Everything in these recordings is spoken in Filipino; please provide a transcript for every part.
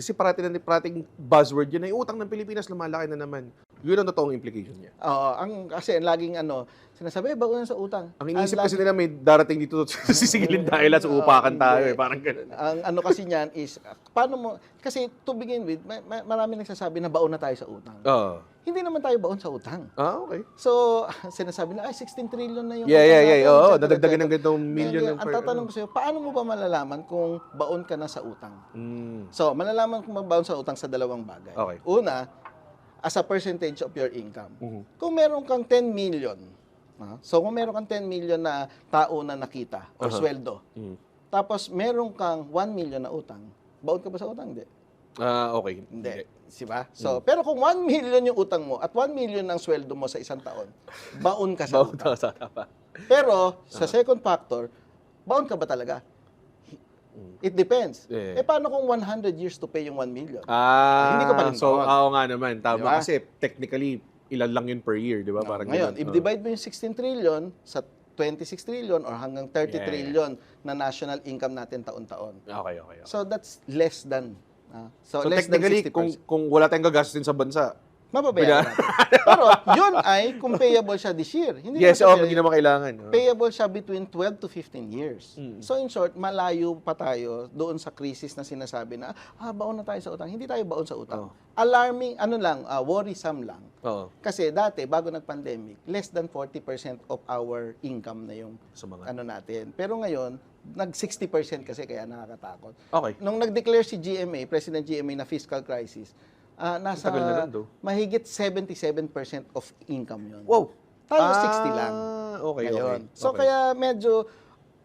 Kasi parati na parating buzzword yun na yung utang ng Pilipinas lumalaki na naman. Yun ang totoong implication niya. Oo, ang kasi ang laging ano, sinasabi, baunan sa utang. Ang iniisip kasi nila may darating dito sisigilin tayo lahat, so upakan tayo eh. Parang ganun. Ang ano kasi niyan is, paano mo, kasi to begin with, ma- ma- marami nagsasabi na baon na tayo sa utang. Oo. Hindi naman tayo baon sa utang. Ah, okay. So, sinasabi na, ay, 16 trillion na yung Yeah, utang yeah, yeah. Oo, dadagdagan et ng ganitong million. Ng Ang per- tatanong ko sa'yo, paano mo ba malalaman kung baon ka na sa utang? Mm. So, malalaman kung baon sa utang sa dalawang bagay. Okay. Una, as a percentage of your income. Mhm. Kung meron kang 10 million, ah, so kung meron kang 10 million na tao na nakita or Aha. sweldo, Mm. tapos meron kang 1 million na utang, baon ka ba sa utang? Hindi. Ah, okay. Hindi. Si ba? So, pero kung 1 million yung utang mo at 1 million ang sweldo mo sa isang taon, baon ka sa Baon utang. sa tama. Pero sa second factor, baon ka ba talaga? It depends. Eh. Eh paano kung 100 years to pay yung 1 million? Ah, Hindi ko pa rin So, oo nga naman. Tama. Di ba? Kasi technically, ilan lang yun per year, di ba? Parang Ngayon, ganun. i-divide mo yung 16 trillion sa 26 trillion or hanggang 30 Yeah. trillion na national income natin taon-taon. Okay, okay. okay. So that's less than ah, so, So, less than technically, 60%. kung, kung wala tayong gagastusin sa bansa, Mababayaran. Pero yun ay kung payable siya this year. Hindi yes, naman oh, hindi naman kailangan. oh. payable siya between 12 to 15 years. Mm. So in short, malayo pa tayo doon sa crisis na sinasabi na, ah, baon na tayo sa utang. Hindi tayo baon sa utang. Oh. Alarming, ano lang, ah, worrisome lang. Oo. Kasi dati, bago nag-pandemic, less than 40% of our income na yung Sa mga... ano natin. Pero ngayon, nag-60% kasi kaya nakakatakot. Okay. Nung nag-declare si GMA, President GMA na fiscal crisis, ah, nasa Tagal na mahigit 77% of income yun. Wow. Tayo Ah, 60 lang. Okay, Ngayon. okay. So okay. kaya medyo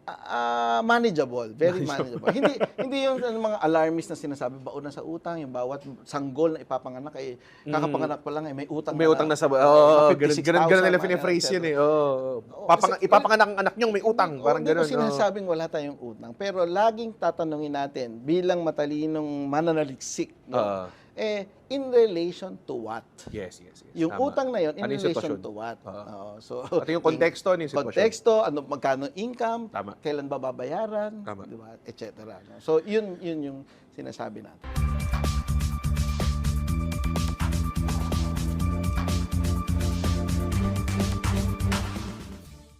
ah, manageable, very manageable. hindi hindi yung ano, mga alarmist na sinasabi baon na sa utang, yung bawat sanggol na ipapanganak ay kakapanganak pa lang ay may utang Mm. may utang na sa... Na oh, ganun, ganun, ganun nila 56,000, piniphrase yun eh. Oo. Oo, Papang, kasi- ipapanganak ang anak nyo, may utang. Oo, Parang hindi ganun. ko sinasabing wala tayong utang. Pero laging tatanungin natin bilang matalinong mananaliksik, no? Ah. Eh, in relation to what? Yes, yes, yes. Yung Tama. utang na yun, in Ano relation to what? Oo. Oo, so, At yung konteksto, ano yung sitwasyon? konteksto, ano, magkano income, Tama. kailan ba babayaran, Tama. di ba, et cetera? So, yun, yun yung sinasabi natin.